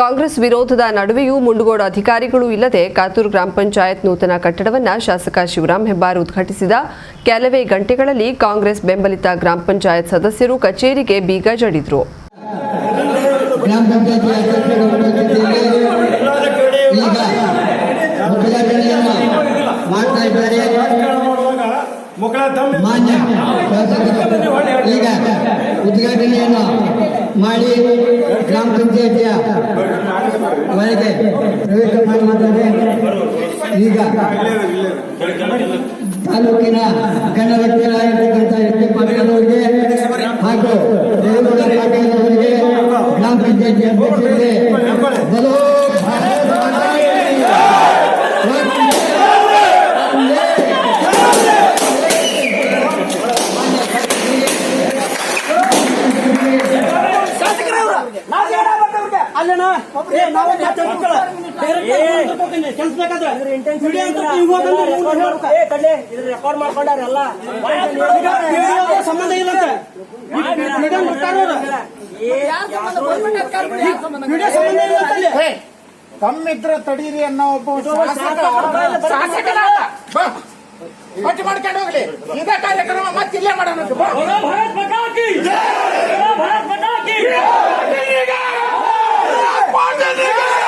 ಕಾಂಗ್ರೆಸ್ ವಿರೋಧದ ನಡುವೆಯೂ ಮುಂಡಗೋಡ ಅಧಿಕಾರಿಗಳು ಇಲ್ಲದೆ ಕಾತೂರು ಗ್ರಾಮ ಪಂಚಾಯತ್ ನೂತನ ಕಟ್ಟಡವನ್ನ ಶಾಸಕ ಶಿವರಾಮ್ ಹೆಬ್ಬಾರ್ ಉದ್ಘಾಟಿಸಿದ. ಕೆಲವೇ ಗಂಟೆಗಳಲ್ಲಿ ಕಾಂಗ್ರೆಸ್ ಬೆಂಬಲಿತ ಗ್ರಾಮ ಪಂಚಾಯತ್ ಸದಸ್ಯರು ಕಚೇರಿಗೆ ಬೀಗ ಜಡಿದ್ರು. ಮಾಡಿ. ಗ್ರಾಮ ಪಂಚಾಯಿತಿಯ ಒಳಗೆ ಪ್ರವೇಶ ಈಗ ತಾಲೂಕಿನ ಗಣ್ಯವ್ಯಕ್ತಿಗಳಾಗಿರ್ತಕ್ಕಂಥ ಎಸ್ ಹಾಗೂ ದೇವೇಗೌಡ ಪಾಟೀಲ್ ಅವರಿಗೆ ಗ್ರಾಮ ಪಂಚಾಯತಿ ಅಧ್ಯಕ್ಷರಿಗೆ ಬಲೋ ಭಾರತ್ ಮಾತಾ ಕೀ ಅಲ್ಲಣ್ಣ ಏ ನಾವು ಕೆಲಸ ಬೇಕಾದ್ರೆ ವಿಡಿಯೋ ಅಂತ ನೀವು ಹೋಗಂದ್ರೆ ನೀವು ನೋಡ್ಬೇಕು. ಏ ಕಡ್ಲೆ ಇದು ರೆಕಾರ್ಡ್ ಮಾಡ್ಕೊಂಡಾರಲ್ಲ ಸಂಬಂಧ ಇಲ್ಲ. ತಮ್ಮಿದ್ರ ತಡೀರಿ ಅನ್ನೋ ಒಬ್ಬ ಮಾಡ್ಕೊಂಡು ಹೋಗ್ಲಿ. ಇದೇ ಕಾರ್ಯಕ್ರಮ ಮತ್ತೆ ಇಲ್ಲೇ ಮಾಡೋಣ ಅಂತ. ಬಾ. ಭಾರತ್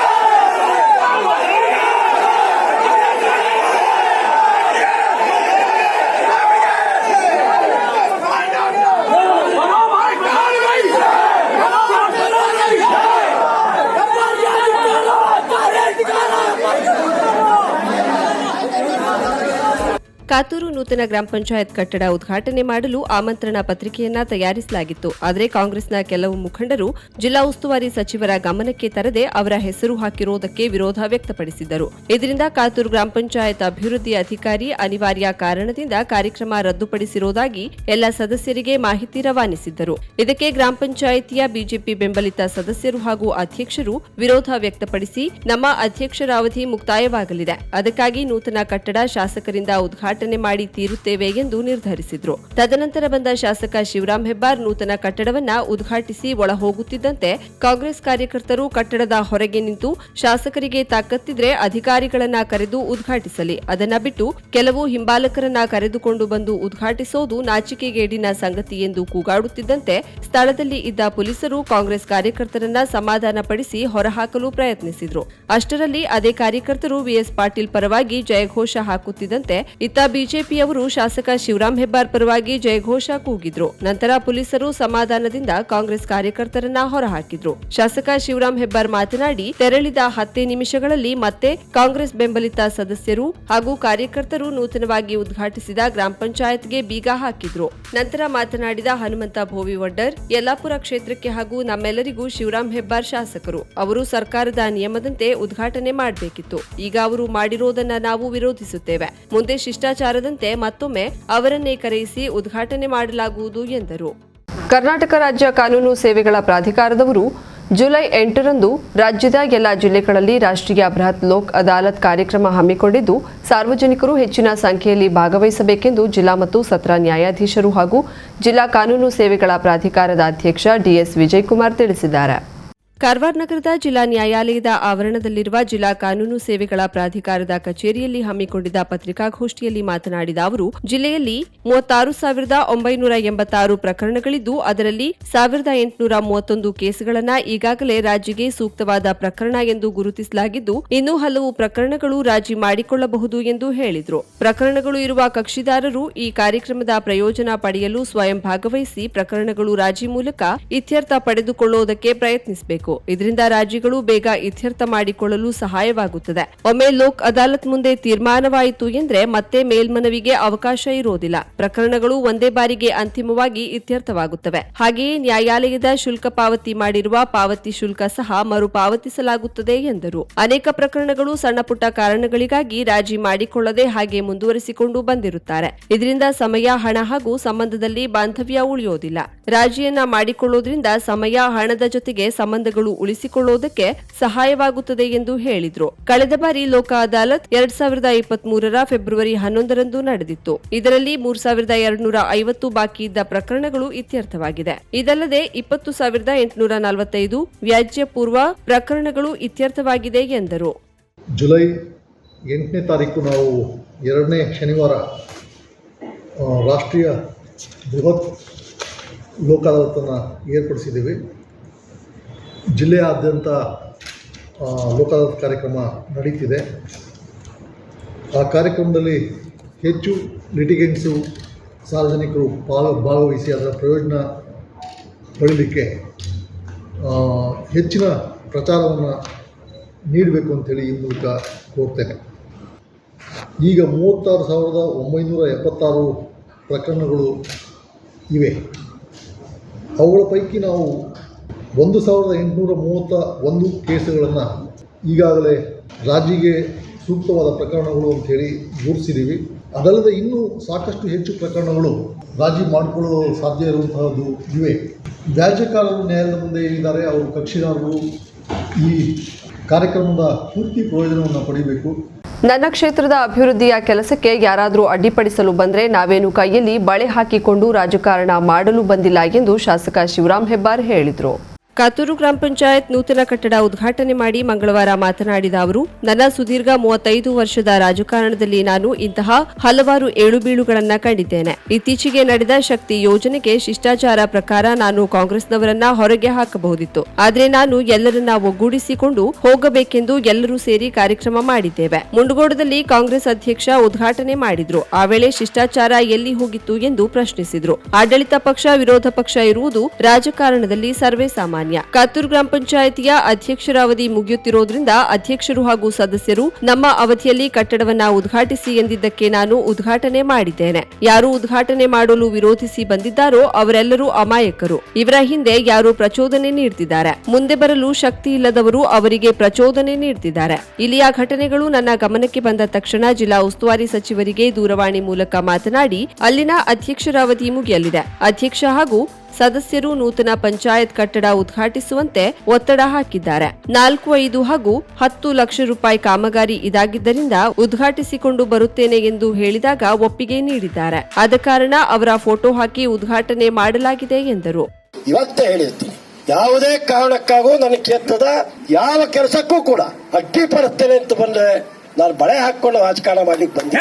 ನೂತನ ಗ್ರಾಮ ಪಂಚಾಯತ್ ಕಟ್ಟಡ ಉದ್ಘಾಟನೆ ಮಾಡಲು ಆಮಂತ್ರಣ ಪತ್ರಿಕೆಯನ್ನ ತಯಾರಿಸಲಾಗಿತ್ತು. ಆದರೆ ಕಾಂಗ್ರೆಸ್ನ ಕೆಲವು ಮುಖಂಡರು ಜಿಲ್ಲಾ ಉಸ್ತುವಾರಿ ಸಚಿವರ ಗಮನಕ್ಕೆ ತರದೆ ಅವರ ಹೆಸರು ಹಾಕಿರುವುದಕ್ಕೆ ವಿರೋಧ ವ್ಯಕ್ತಪಡಿಸಿದ್ದರು. ಇದರಿಂದ ಕಾತೂರು ಗ್ರಾಮ ಪಂಚಾಯತ್ ಅಭಿವೃದ್ಧಿ ಅಧಿಕಾರಿ ಅನಿವಾರ್ಯ ಕಾರಣದಿಂದ ಕಾರ್ಯಕ್ರಮ ರದ್ದುಪಡಿಸಿರುವುದಾಗಿ ಎಲ್ಲ ಸದಸ್ಯರಿಗೆ ಮಾಹಿತಿ ರವಾನಿಸಿದ್ದರು. ಇದಕ್ಕೆ ಗ್ರಾಮ ಪಂಚಾಯಿತಿಯ ಬಿಜೆಪಿ ಬೆಂಬಲಿತ ಸದಸ್ಯರು ಹಾಗೂ ಅಧ್ಯಕ್ಷರು ವಿರೋಧ ವ್ಯಕ್ತಪಡಿಸಿ ನಮ್ಮ ಅಧ್ಯಕ್ಷರ ಅವಧಿ ಮುಕ್ತಾಯವಾಗಲಿದೆ. ಅದಕ್ಕಾಗಿ ನೂತನ ಕಟ್ಟಡ ಶಾಸಕರಿಂದ ಉದ್ಘಾಟನೆ ಮಾಡಿ ತೀರುತ್ತೇವೆ ಎಂದು ನಿರ್ಧರಿಸಿದ್ರು. ತದನಂತರ ಬಂದ ಶಾಸಕ ಶಿವರಾಮ್ ಹೆಬ್ಬಾರ್ ನೂತನ ಕಟ್ಟಡವನ್ನ ಉದ್ಘಾಟಿಸಿ ಒಳ ಹೋಗುತ್ತಿದ್ದಂತೆ ಕಾಂಗ್ರೆಸ್ ಕಾರ್ಯಕರ್ತರು ಕಟ್ಟಡದ ಹೊರಗೆ ನಿಂತು ಶಾಸಕರಿಗೆ ತಾಕತ್ತಿದ್ರೆ ಅಧಿಕಾರಿಗಳನ್ನ ಕರೆದು ಉದ್ಘಾಟಿಸಲಿ. ಅದನ್ನ ಬಿಟ್ಟು ಕೆಲವು ಹಿಂಬಾಲಕರನ್ನ ಕರೆದುಕೊಂಡು ಬಂದು ಉದ್ಘಾಟಿಸೋದು ನಾಚಿಕೆಗೇಡಿನ ಸಂಗತಿ ಎಂದು ಕೂಗಾಡುತ್ತಿದ್ದಂತೆ ಸ್ಥಳದಲ್ಲಿ ಇದ್ದ ಪೊಲೀಸರು ಕಾಂಗ್ರೆಸ್ ಕಾರ್ಯಕರ್ತರನ್ನ ಸಮಾಧಾನಪಡಿಸಿ ಹೊರಹಾಕಲು ಪ್ರಯತ್ನಿಸಿದ್ರು. ಅಷ್ಟರಲ್ಲಿ ಅದೇ ಕಾರ್ಯಕರ್ತರು ವಿಎಸ್ ಪಾಟೀಲ್ ಪರವಾಗಿ ಜಯಘೋಷ ಹಾಕುತ್ತಿದ್ದಂತೆ ಇತ್ತ ಬಿಜೆಪಿಯವರು ಶಾಸಕ ಶಿವರಾಮ್ ಹೆಬ್ಬಾರ್ ಪರವಾಗಿ ಜಯಘೋಷ ಕೂಗಿದ್ರು. ನಂತರ ಪೊಲೀಸರು ಸಮಾಧಾನದಿಂದ ಕಾಂಗ್ರೆಸ್ ಕಾರ್ಯಕರ್ತರನ್ನ ಹೊರಹಾಕಿದ್ರು. ಶಾಸಕ ಶಿವರಾಮ್ ಹೆಬ್ಬಾರ್ ಮಾತನಾಡಿ, ತೆರಳಿದ ಹತ್ತೇ ನಿಮಿಷಗಳಲ್ಲಿ ಮತ್ತೆ ಕಾಂಗ್ರೆಸ್ ಬೆಂಬಲಿತ ಸದಸ್ಯರು ಹಾಗೂ ಕಾರ್ಯಕರ್ತರು ನೂತನವಾಗಿ ಉದ್ಘಾಟಿಸಿದ ಗ್ರಾಮ ಪಂಚಾಯತ್ಗೆ ಬೀಗ ಹಾಕಿದ್ರು. ನಂತರ ಮಾತನಾಡಿದ ಹನುಮಂತ ಭೋವಿ ವಡ್ಡರ್ ಯಲ್ಲಾಪುರ ಕ್ಷೇತ್ರಕ್ಕೆ ಹಾಗೂ ನಮ್ಮೆಲ್ಲರಿಗೂ ಶಿವರಾಮ್ ಹೆಬ್ಬಾರ್ ಶಾಸಕರು. ಅವರು ಸರ್ಕಾರದ ನಿಯಮದಂತೆ ಉದ್ಘಾಟನೆ ಮಾಡಬೇಕಿತ್ತು. ಈಗ ಅವರು ಮಾಡಿರೋದನ್ನ ನಾವು ವಿರೋಧಿಸುತ್ತೇವೆ. ಮುಂದೆ ಶಿಷ್ಟಾಚಾರದಂತೆ ಮತ್ತೊಮ್ಮೆ ಅವರನ್ನೇ ಕರೆಯಿಸಿ ಉದ್ಘಾಟನೆ ಮಾಡಲಾಗುವುದು ಎಂದರು. ಕರ್ನಾಟಕ ರಾಜ್ಯ ಕಾನೂನು ಸೇವೆಗಳ ಪ್ರಾಧಿಕಾರದವರು ಜುಲೈ ಎಂಟರಂದು ರಾಜ್ಯದ ಎಲ್ಲ ಜಿಲ್ಲೆಗಳಲ್ಲಿ ರಾಷ್ಟ್ರೀಯ ಬೃಹತ್ ಲೋಕ್ ಅದಾಲತ್ ಕಾರ್ಯಕ್ರಮ ಹಮ್ಮಿಕೊಂಡಿದ್ದು, ಸಾರ್ವಜನಿಕರು ಹೆಚ್ಚಿನ ಸಂಖ್ಯೆಯಲ್ಲಿ ಭಾಗವಹಿಸಬೇಕೆಂದು ಜಿಲ್ಲಾ ಮತ್ತು ಸತ್ರ ನ್ಯಾಯಾಧೀಶರು ಹಾಗೂ ಜಿಲ್ಲಾ ಕಾನೂನು ಸೇವೆಗಳ ಪ್ರಾಧಿಕಾರದ ಅಧ್ಯಕ್ಷ ಡಿಎಸ್ ವಿಜಯಕುಮಾರ್ ತಿಳಿಸಿದ್ದಾರೆ. ಕಾರವಾರ ನಗರದ ಜಿಲ್ಲಾ ನ್ಯಾಯಾಲಯದ ಆವರಣದಲ್ಲಿರುವ ಜಿಲ್ಲಾ ಕಾನೂನು ಸೇವೆಗಳ ಪ್ರಾಧಿಕಾರದ ಕಚೇರಿಯಲ್ಲಿ ಹಮ್ಮಿಕೊಂಡಿದ್ದ ಪತ್ರಿಕಾಗೋಷ್ಠಿಯಲ್ಲಿ ಮಾತನಾಡಿದ ಅವರು, ಜಿಲ್ಲೆಯಲ್ಲಿ ಮೂವತ್ತಾರು ಸಾವಿರದ ಒಂಬೈನೂರ ಎಂಬತ್ತಾರು ಪ್ರಕರಣಗಳಿದ್ದು, ಅದರಲ್ಲಿ ಸಾವಿರದ ಎಂಟುನೂರ ಮೂವತ್ತೊಂದು ಕೇಸುಗಳನ್ನು ಈಗಾಗಲೇ ರಾಜಿಗೆ ಸೂಕ್ತವಾದ ಪ್ರಕರಣ ಎಂದು ಗುರುತಿಸಲಾಗಿದ್ದು, ಇನ್ನೂ ಹಲವು ಪ್ರಕರಣಗಳು ರಾಜಿ ಮಾಡಿಕೊಳ್ಳಬಹುದು ಎಂದು ಹೇಳಿದರು. ಪ್ರಕರಣಗಳು ಇರುವ ಕಕ್ಷಿದಾರರು ಈ ಕಾರ್ಯಕ್ರಮದ ಪ್ರಯೋಜನ ಪಡೆಯಲು ಸ್ವಯಂ ಭಾಗವಹಿಸಿ ಪ್ರಕರಣಗಳು ರಾಜಿ ಮೂಲಕ ಇತ್ಯರ್ಥ ಪಡೆದುಕೊಳ್ಳುವುದಕ್ಕೆ ಪ್ರಯತ್ನಿಸಬೇಕು. ಇದರಿಂದ ರಾಜಿಗಳು ಬೇಗ ಇತ್ಯರ್ಥ ಮಾಡಿಕೊಳ್ಳಲು ಸಹಾಯವಾಗುತ್ತದೆ. ಒಮ್ಮೆ ಲೋಕ್ ಅದಾಲತ್ ಮುಂದೆ ತೀರ್ಮಾನವಾಯಿತು ಎಂದ್ರೆ ಮತ್ತೆ ಮೇಲ್ಮನವಿಗೆ ಅವಕಾಶ ಇರುವುದಿಲ್ಲ ಪ್ರಕರಣಗಳು ಒಂದೇ ಬಾರಿಗೆ ಅಂತಿಮವಾಗಿ ಇತ್ಯರ್ಥವಾಗುತ್ತವೆ. ಹಾಗೆಯೇ ನ್ಯಾಯಾಲಯದ ಶುಲ್ಕ ಪಾವತಿ ಮಾಡಿರುವ ಪಾವತಿ ಶುಲ್ಕ ಸಹ ಮರುಪಾವತಿಸಲಾಗುತ್ತದೆ ಎಂದರು. ಅನೇಕ ಪ್ರಕರಣಗಳು ಸಣ್ಣಪುಟ್ಟ ಕಾರಣಗಳಿಗಾಗಿ ರಾಜಿ ಮಾಡಿಕೊಳ್ಳದೆ ಹಾಗೆ ಮುಂದುವರಿಸಿಕೊಂಡು ಬಂದಿರುತ್ತಾರೆ. ಇದರಿಂದ ಸಮಯ, ಹಣ ಹಾಗೂ ಸಂಬಂಧದಲ್ಲಿ ಬಾಂಧವ್ಯ ಉಳಿಯೋದಿಲ್ಲ. ರಾಜಿಯನ್ನ ಮಾಡಿಕೊಳ್ಳುವುದರಿಂದ ಸಮಯ, ಹಣದ ಜೊತೆಗೆ ಸಂಬಂಧಗಳು ಪ್ರಕರಣಗಳು ಉಳಿಸಿಕೊಳ್ಳುವುದಕ್ಕೆ ಸಹಾಯವಾಗುತ್ತದೆ ಎಂದು ಹೇಳಿದ್ರು. ಕಳೆದ ಬಾರಿ ಲೋಕ ಅದಾಲತ್ ಎರಡ್ ಸಾವಿರದ ಇಪ್ಪತ್ತ್ ಮೂರರ ಫೆಬ್ರವರಿ ಹನ್ನೊಂದರಂದು ನಡೆದಿತ್ತು. ಇದರಲ್ಲಿ ಮೂರ್ ಸಾವಿರದ ಎರಡ್ನೂರ ಐವತ್ತು ಬಾಕಿ ಇದ್ದ ಪ್ರಕರಣಗಳು ಇತ್ಯರ್ಥವಾಗಿದೆ. ಇದಲ್ಲದೆ ಇಪ್ಪತ್ತು ಸಾವಿರದ ಎಂಟುನೂರ ನಲವತ್ತೈದು ವ್ಯಾಜ್ಯ ಪೂರ್ವ ಪ್ರಕರಣಗಳು ಇತ್ಯರ್ಥವಾಗಿದೆ ಎಂದರು. ಜುಲೈ ಎಂಟನೇ ತಾರೀಕು ನಾವು ಎರಡನೇ ಶನಿವಾರ ರಾಷ್ಟ್ರೀಯ ಬೃಹತ್ ಲೋಕ ಅದಾಲತನ್ನು ಏರ್ಪಡಿಸಿದ್ದೀವಿ. ಜಿಲ್ಲೆಯಾದ್ಯಂತ ಆ, ಲೋಕ ಕಾರ್ಯಕ್ರಮ ನಡೀತಿದೆ. ಆ ಕಾರ್ಯಕ್ರಮದಲ್ಲಿ ಹೆಚ್ಚು ಲಿಟಿಗೆಂಟ್ಸು ಸಾರ್ವಜನಿಕರು ಪಾಲ್ ಭಾಗವಹಿಸಿ ಅದರ ಪ್ರಯೋಜನ ಪಡೀಲಿಕ್ಕೆ ಹೆಚ್ಚಿನ ಪ್ರಚಾರವನ್ನು ನೀಡಬೇಕು ಅಂತೇಳಿ ಈ ಮೂಲಕ ಕೋರ್ತೇನೆ. ಈಗ ಮೂವತ್ತಾರು ಸಾವಿರದ ಒಂಬೈನೂರ ಎಪ್ಪತ್ತಾರು ಪ್ರಕರಣಗಳು ಇವೆ. ಅವುಗಳ ಪೈಕಿ ನಾವು ಒಂದು ಸಾವಿರದ ಎಂಟುನೂರ ಮೂವತ್ತ ಒಂದು ಕೇಸುಗಳನ್ನು ಈಗಾಗಲೇ ರಾಜಿಗೆ ಸೂಕ್ತವಾದ ಪ್ರಕರಣಗಳು ಅಂಥೇಳಿ ಗುರುತಿಸಿದ್ದೀವಿ ಅದಲ್ಲದೆ ಇನ್ನೂ ಸಾಕಷ್ಟು ಹೆಚ್ಚು ಪ್ರಕರಣಗಳು ರಾಜಿ ಮಾಡಿಕೊಳ್ಳಲು ಸಾಧ್ಯ ಇರುವಂತಹದ್ದು ಇವೆ. ವ್ಯಾಜ್ಯಕಾರರು ನ್ಯಾಯಾಲಯದ ಮುಂದೆ ಏನಿದ್ದಾರೆ, ಅವರು ಕಕ್ಷಿದಾರರು ಈ ಕಾರ್ಯಕ್ರಮದ ಪೂರ್ತಿ ಪ್ರಯೋಜನವನ್ನು ಪಡೆಯಬೇಕು ನನ್ನ ಕ್ಷೇತ್ರದ ಅಭಿವೃದ್ಧಿಯ ಕೆಲಸಕ್ಕೆ ಯಾರಾದರೂ ಅಡ್ಡಿಪಡಿಸಲು ಬಂದರೆ ನಾವೇನು ಕೈಯಲ್ಲಿ ಬಳೆ ಹಾಕಿಕೊಂಡು ರಾಜಕಾರಣ ಮಾಡಲು ಬಂದಿಲ್ಲ ಎಂದು ಶಾಸಕ ಶಿವರಾಮ್ ಹೆಬ್ಬಾರ್ ಹೇಳಿದರು. ಕಾತೂರು ಗ್ರಾಮ ಪಂಚಾಯತ್ ನೂತನ ಕಟ್ಟಡ ಉದ್ಘಾಟನೆ ಮಾಡಿ ಮಂಗಳವಾರ ಮಾತನಾಡಿದ ಅವರು, ನನ್ನ ಸುದೀರ್ಘ ಮೂವತ್ತೈದು ವರ್ಷದ ರಾಜಕಾರಣದಲ್ಲಿ ನಾನು ಇಂತಹ ಹಲವಾರು ಏಳುಬೀಳುಗಳನ್ನ ಕಂಡಿದ್ದೇನೆ. ಇತ್ತೀಚೆಗೆ ನಡೆದ ಶಕ್ತಿ ಯೋಜನೆಗೆ ಶಿಷ್ಟಾಚಾರ ಪ್ರಕಾರ ನಾನು ಕಾಂಗ್ರೆಸ್ನವರನ್ನ ಹೊರಗೆ ಹಾಕಬಹುದಿತ್ತು. ಆದರೆ ನಾನು ಎಲ್ಲರನ್ನ ಒಗ್ಗೂಡಿಸಿಕೊಂಡು ಹೋಗಬೇಕೆಂದು ಎಲ್ಲರೂ ಸೇರಿ ಕಾರ್ಯಕ್ರಮ ಮಾಡಿದ್ದೇವೆ. ಮುಂಡಗೋಡದಲ್ಲಿ ಕಾಂಗ್ರೆಸ್ ಅಧ್ಯಕ್ಷ ಉದ್ಘಾಟನೆ ಮಾಡಿದ್ರು. ಆ ವೇಳೆ ಶಿಷ್ಟಾಚಾರ ಎಲ್ಲಿ ಹೋಗಿತ್ತು ಎಂದು ಪ್ರಶ್ನಿಸಿದ್ರು. ಆಡಳಿತ ಪಕ್ಷ, ವಿರೋಧ ಪಕ್ಷ ಇರುವುದು ರಾಜಕಾರಣದಲ್ಲಿ ಸರ್ವೇ ಸಾಮಾನ್ಯ. ಕಾತೂರು ಗ್ರಾಮ ಪಂಚಾಯಿತಿಯ ಅಧ್ಯಕ್ಷರ ಅವಧಿ ಮುಗಿಯುತ್ತಿರುವುದರಿಂದ ಅಧ್ಯಕ್ಷರು ಹಾಗೂ ಸದಸ್ಯರು ನಮ್ಮ ಅವಧಿಯಲ್ಲಿ ಕಟ್ಟಡವನ್ನ ಉದ್ಘಾಟಿಸಿ ಎಂದಿದ್ದಕ್ಕೆ ನಾನು ಉದ್ಘಾಟನೆ ಮಾಡಿದ್ದೇನೆ. ಯಾರು ಉದ್ಘಾಟನೆ ಮಾಡಲು ವಿರೋಧಿಸಿ ಬಂದಿದ್ದಾರೋ ಅವರೆಲ್ಲರೂ ಅಮಾಯಕರು. ಇವರ ಹಿಂದೆ ಯಾರು ಪ್ರಚೋದನೆ ನೀಡುತ್ತಿದ್ದಾರೆ ಮುಂದೆ ಬರಲು ಶಕ್ತಿ ಇಲ್ಲದವರು ಅವರಿಗೆ ಪ್ರಚೋದನೆ ನೀಡುತ್ತಿದ್ದಾರೆ ಇಲ್ಲಿಯ ಘಟನೆಗಳು ನನ್ನ ಗಮನಕ್ಕೆ ಬಂದ ತಕ್ಷಣ ಜಿಲ್ಲಾ ಉಸ್ತುವಾರಿ ಸಚಿವರಿಗೆ ದೂರವಾಣಿ ಮೂಲಕ ಮಾತನಾಡಿ, ಅಲ್ಲಿನ ಅಧ್ಯಕ್ಷರ ಅವಧಿ ಮುಗಿಯಲಿದೆ. ಅಧ್ಯಕ್ಷ ಹಾಗೂ ಸದಸ್ಯರು ನೂತನ ಪಂಚಾಯತ್ ಕಟ್ಟಡ ಉದ್ಘಾಟಿಸುವಂತೆ ಒತ್ತಡ ಹಾಕಿದ್ದಾರೆ. ನಾಲ್ಕು ಐದು ಹಾಗೂ ಹತ್ತು ಲಕ್ಷ ರೂಪಾಯಿ ಕಾಮಗಾರಿ ಇದಾಗಿದ್ದರಿಂದ ಉದ್ಘಾಟಿಸಿಕೊಂಡು ಬರುತ್ತೇನೆ ಎಂದು ಹೇಳಿದಾಗ ಒಪ್ಪಿಗೆ ನೀಡಿದ್ದಾರೆ. ಆದ ಕಾರಣ ಅವರ ಫೋಟೋ ಹಾಕಿ ಉದ್ಘಾಟನೆ ಮಾಡಲಾಗಿದೆ ಎಂದರು. ಇವತ್ತೇ ಹೇಳಿರ್ತೀನಿ. ಯಾವುದೇ ಕಾರಣಕ್ಕಾಗೂ ನನ್ನ ಕ್ಷೇತ್ರದ ಯಾವ ಕೆಲಸಕ್ಕೂ ಕೂಡ ಅಡ್ಡಿಪಡಿಸ್ತೇನೆ ಅಂತ ಬಂದ್ರೆ ನಾನು ಬಳೆ ಹಾಕೊಂಡು ರಾಜಕಾರಣ ಮಾಡ್ಲಿಕ್ಕೆ ಬಂದೆ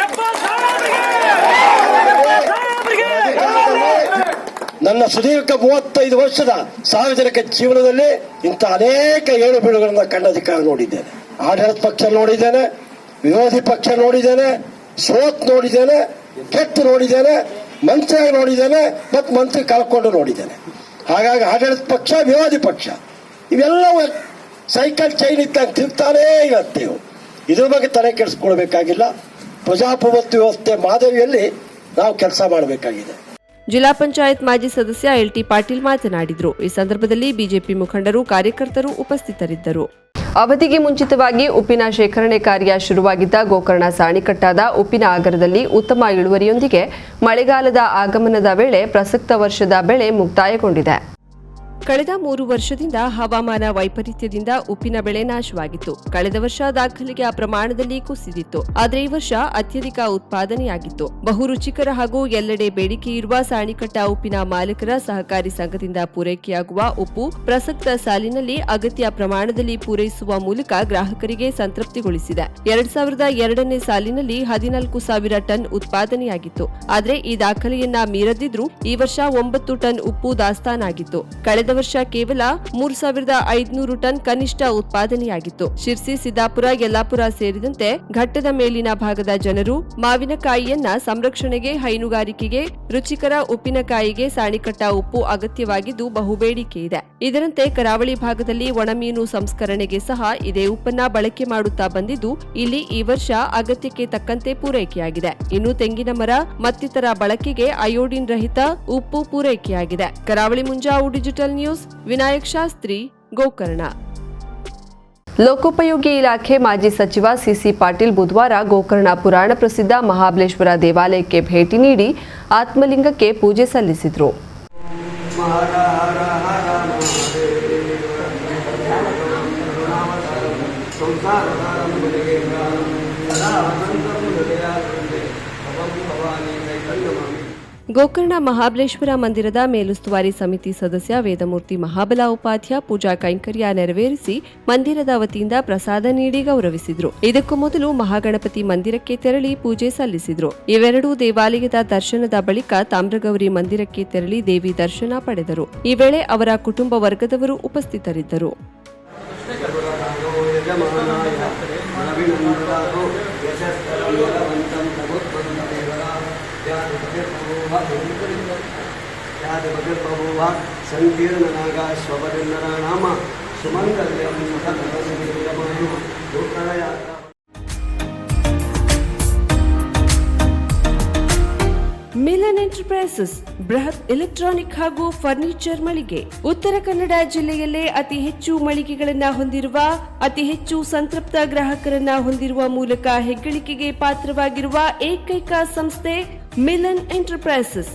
ನನ್ನ ಸುದೀರ್ಘ ಮೂವತ್ತೈದು ವರ್ಷದ ಸಾರ್ವಜನಿಕ ಜೀವನದಲ್ಲಿ ಇಂಥ ಅನೇಕ ಏಳು ಬೀಳುಗಳನ್ನ ಕಂಡ ಅಧಿಕಾರ ನೋಡಿದ್ದೇನೆ. ಆಡಳಿತ ಪಕ್ಷ ನೋಡಿದ್ದೇನೆ, ವಿರೋಧಿ ಪಕ್ಷ ನೋಡಿದ್ದೇನೆ, ಸೋತ್ ನೋಡಿದ್ದೇನೆ, ಕೆಟ್ಟು ನೋಡಿದ್ದೇನೆ ಮಂತ್ರಿ ನೋಡಿದ್ದೇನೆ, ಮತ್ತು ಮಂತ್ರಿ ಕಳ್ಕೊಂಡು ನೋಡಿದ್ದೇನೆ. ಹಾಗಾಗಿ ಆಡಳಿತ ಪಕ್ಷ, ವಿರೋಧಿ ಪಕ್ಷ, ಇವೆಲ್ಲವೂ ಸೈಕಲ್ ಚೈನ್ ಇದ್ದಾಗ ತಿರ್ತಾನೇ ಇರುತ್ತೇವೆ ಇದ್ರ ಬಗ್ಗೆ ತಲೆ ಕೆಡಿಸ್ಕೊಳ್ಬೇಕಾಗಿಲ್ಲ. ಪ್ರಜಾಪ್ರಭುತ್ವ ವ್ಯವಸ್ಥೆ ಮಾದರಿಯಲ್ಲಿ ನಾವು ಕೆಲಸ ಮಾಡಬೇಕಾಗಿದೆ. ಜಿಲ್ಲಾ ಪಂಚಾಯತ್ ಮಾಜಿ ಸದಸ್ಯ ಎಲ್ಟಿ ಪಾಟೀಲ್ ಮಾತನಾಡಿದರು. ಈ ಸಂದರ್ಭದಲ್ಲಿ ಬಿಜೆಪಿ ಮುಖಂಡರು, ಕಾರ್ಯಕರ್ತರು ಉಪಸ್ಥಿತರಿದ್ದರು. ಅವಧಿಗೆ ಮುಂಚಿತವಾಗಿ ಉಪ್ಪಿನ ಶೇಖರಣೆ ಕಾರ್ಯ ಶುರುವಾಗಿದ್ದ ಗೋಕರ್ಣ ಸಾಣಿಕಟ್ಟಾದ ಉಪ್ಪಿನ ಆಗರದಲ್ಲಿ ಉತ್ತಮ ಇಳುವರಿಯೊಂದಿಗೆ ಮಳೆಗಾಲದ ಆಗಮನದ ವೇಳೆ ಪ್ರಸಕ್ತ ವರ್ಷದ ಬೆಳೆ ಮುಕ್ತಾಯಗೊಂಡಿದೆ. ಕಳೆದ ಮೂರು ವರ್ಷದಿಂದ ಹವಾಮಾನ ವೈಪರೀತ್ಯದಿಂದ ಉಪ್ಪಿನ ಬೆಳೆ ನಾಶವಾಗಿತ್ತು. ಕಳೆದ ವರ್ಷ ದಾಖಲೆಗೆ ಆ ಪ್ರಮಾಣದಲ್ಲಿ ಕುಸಿದಿತ್ತು. ಆದರೆ ಈ ವರ್ಷ ಅತ್ಯಧಿಕ ಉತ್ಪಾದನೆಯಾಗಿತ್ತು. ಬಹು ರುಚಿಕರ ಹಾಗೂ ಎಲ್ಲೆಡೆ ಬೇಡಿಕೆ ಇರುವ ಸಾಣಿಕಟ್ಟ ಉಪ್ಪಿನ ಮಾಲೀಕರ ಸಹಕಾರಿ ಸಂಘದಿಂದ ಪೂರೈಕೆಯಾಗುವ ಉಪ್ಪು ಪ್ರಸಕ್ತ ಸಾಲಿನಲ್ಲಿ ಅಗತ್ಯ ಪ್ರಮಾಣದಲ್ಲಿ ಪೂರೈಸುವ ಮೂಲಕ ಗ್ರಾಹಕರಿಗೆ ಸಂತೃಪ್ತಿಗೊಳಿಸಿದೆ. ಎರಡ್ ಸಾವಿರದ ಎರಡನೇ ಸಾಲಿನಲ್ಲಿ ಹದಿನಾಲ್ಕು ಸಾವಿರ ಟನ್ ಉತ್ಪಾದನೆಯಾಗಿತ್ತು. ಆದರೆ ಈ ದಾಖಲೆಯನ್ನ ಮೀರದಿದ್ರೂ ಈ ವರ್ಷ ಒಂಬತ್ತು ಟನ್ ಉಪ್ಪು ದಾಸ್ತಾನಾಗಿತ್ತು. ಕಳೆದ ವರ್ಷ ಕೇವಲ ಮೂರು ಸಾವಿರದ ಐದುನೂರು ಟನ್ ಕನಿಷ್ಠ ಉತ್ಪಾದನೆಯಾಗಿತ್ತು. ಶಿರ್ಸಿ, ಸಿದ್ದಾಪುರ, ಯಲ್ಲಾಪುರ ಸೇರಿದಂತೆ ಘಟ್ಟದ ಮೇಲಿನ ಭಾಗದ ಜನರು ಮಾವಿನಕಾಯಿಯನ್ನ ಸಂರಕ್ಷಣೆಗೆ, ಹೈನುಗಾರಿಕೆಗೆ, ರುಚಿಕರ ಉಪ್ಪಿನಕಾಯಿಗೆ ಸಾಣಿಕಟ್ಟ ಉಪ್ಪು ಅಗತ್ಯವಾಗಿದ್ದು ಬಹುಬೇಡಿಕೆ ಇದೆ. ಇದರಂತೆ ಕರಾವಳಿ ಭಾಗದಲ್ಲಿ ಒಣಮೀನು ಸಂಸ್ಕರಣೆಗೆ ಸಹ ಇದೇ ಉಪ್ಪನ್ನ ಬಳಕೆ ಮಾಡುತ್ತಾ ಬಂದಿದ್ದು, ಇಲ್ಲಿ ಈ ವರ್ಷ ಅಗತ್ಯಕ್ಕೆ ತಕ್ಕಂತೆ ಪೂರೈಕೆಯಾಗಿದೆ. ಇನ್ನು ತೆಂಗಿನ ಮರ, ಮತ್ತಿತರ ಬಳಕೆಗೆ ಅಯೋಡಿನ್ ರಹಿತ ಉಪ್ಪು ಪೂರೈಕೆಯಾಗಿದೆ. ಕರಾವಳಿ ಮುಂಜಾವು ಡಿಜಿಟಲ್ ನ್ಯೂಸ್ ವಿನಾಯಕ್ ಶಾಸ್ತ್ರಿ ಗೋಕರ್ಣ ಲೋಕೋಪಯೋಗಿ ಇಲಾಖೆ ಮಾಜಿ ಸಚಿವ ಸಿಸಿ ಪಾಟೀಲ್ ಬುಧವಾರ ಗೋಕರ್ಣ ಪುರಾಣ ಪ್ರಸಿದ್ಧ ಮಹಾಬಲೇಶ್ವರ ದೇವಾಲಯಕ್ಕೆ ಭೇಟಿ ನೀಡಿ ಆತ್ಮಲಿಂಗಕ್ಕೆ ಪೂಜೆ ಸಲ್ಲಿಸಿದರು ಸಂಸಾರಧಾರಂ ಗುಣಗೇಂದ್ರಾಂ ಸದಾ ವಸಂತಂ ಹೃದಯಾನಂದೆ ಭವಂ ಭವಾನಿ ಚೈತನ್ಯಮಾಮಿ ಗೋಕರ್ಣ ಮಹಾಬಲೇಶ್ವರ ಮಂದಿರದ ಮೇಲುಸ್ತುವಾರಿ ಸಮಿತಿ ಸದಸ್ಯ ವೇದಮೂರ್ತಿ ಮಹಾಬಲ ಉಪಾಧ್ಯ ಪೂಜಾ ಕೈಂಕರ್ಯ ನೆರವೇರಿಸಿ ಮಂದಿರದ ವತಿಯಿಂದ ಪ್ರಸಾದ ನೀಡಿ ಗೌರವಿಸಿದರು. ಇದಕ್ಕೂ ಮೊದಲು ಮಹಾಗಣಪತಿ ಮಂದಿರಕ್ಕೆ ತೆರಳಿ ಪೂಜೆ ಸಲ್ಲಿಸಿದರು. ಇವೆರಡೂ ದೇವಾಲಯದ ದರ್ಶನದ ಬಳಿಕ ತಾಮ್ರಗೌರಿ ಮಂದಿರಕ್ಕೆ ತೆರಳಿ ದೇವಿ ದರ್ಶನ ಪಡೆದರು. ಈ ವೇಳೆ ಅವರ ಕುಟುಂಬ ವರ್ಗದವರು ಉಪಸ್ಥಿತರಿದ್ದರು. ಯಾದಿಪತಿರ್ಬಭೂವ ಸಂಕೀರ್ಣನಾಗ ಸ್ವಪರಿಂದರ ನಾಮ ಸುಮಂಗಲ್ಯಂ ಸತತಮಯು ಗೋಕರ್ಣಯಾತ್ರಾ ಮಿಲನ್ ಎಂಟರ್ಪ್ರೈಸಸ್ ಬೃಹತ್ ಎಲೆಕ್ಟ್ರಾನಿಕ್ ಹಾಗೂ ಫರ್ನಿಚರ್ ಮಳಿಗೆ ಉತ್ತರ ಕನ್ನಡ ಜಿಲ್ಲೆಯಲ್ಲೇ ಅತಿ ಹೆಚ್ಚು ಮಳಿಗೆಗಳನ್ನ ಹೊಂದಿರುವ ಅತಿ ಹೆಚ್ಚು ಸಂತೃಪ್ತ ಗ್ರಾಹಕರನ್ನ ಹೊಂದಿರುವ ಮೂಲಕ ಹೆಗ್ಗಳಿಕೆಗೆ ಪಾತ್ರವಾಗಿರುವ ಏಕೈಕ ಸಂಸ್ಥೆ ಮಿಲನ್ ಎಂಟರ್ಪ್ರೈಸಸ್